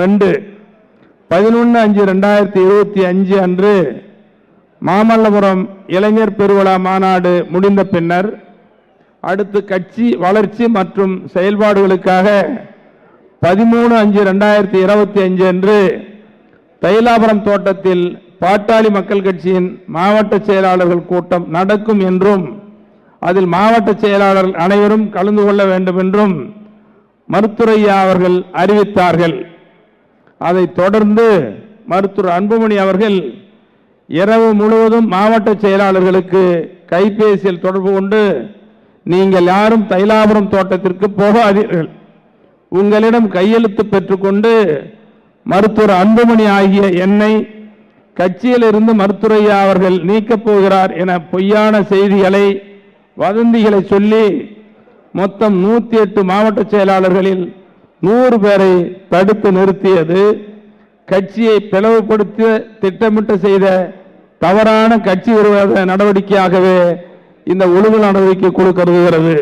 ரெண்டு. பதினொன்று அஞ்சு ரெண்டாயிரத்தி இருபத்தி அஞ்சு அன்று மாமல்லபுரம் இளைஞர் பெருவிழா மாநாடு முடிந்த பின்னர் அடுத்து கட்சி வளர்ச்சி மற்றும் செயல்பாடுகளுக்காக பதிமூணு அஞ்சு ரெண்டாயிரத்தி இருபத்தி அஞ்சு அன்று தைலாபுரம் தோட்டத்தில் பாட்டாளி மக்கள் கட்சியின் மாவட்ட செயலாளர்கள் கூட்டம் நடக்கும் என்றும் அதில் மாவட்ட செயலாளர்கள் அனைவரும் கலந்து கொள்ள வேண்டும் என்றும் மருத்துரையா அவர்கள் அறிவித்தார்கள். அதை தொடர்ந்து மருத்துவர் அன்புமணி அவர்கள் இரவு முழுவதும் மாவட்ட செயலாளர்களுக்கு கைபேசியில் தொடர்பு கொண்டு நீங்கள் யாரும் தைலாபுரம் தோட்டத்திற்கு போகாதீர்கள். உங்களிடம் கையெழுத்து பெற்றுக்கொண்டு மருத்துவர் அன்புமணி ஆகிய என்னை கட்சியிலிருந்து மருத்துரையா அவர்கள் நீக்கப் போகிறார் என பொய்யான செய்திகளை வதந்திகளை சொல்லி மொத்தம் நூற்றி எட்டு மாவட்ட செயலாளர்களில் நூறு பேரை தடுத்து நிறுத்தியது. கட்சியை பிளவுபடுத்த திட்டமிட்டு செய்த தவறான கட்சி விரோத நடவடிக்கையாகவே இந்த ஒழுங்கு நடவடிக்கை குழு கருதுகிறது.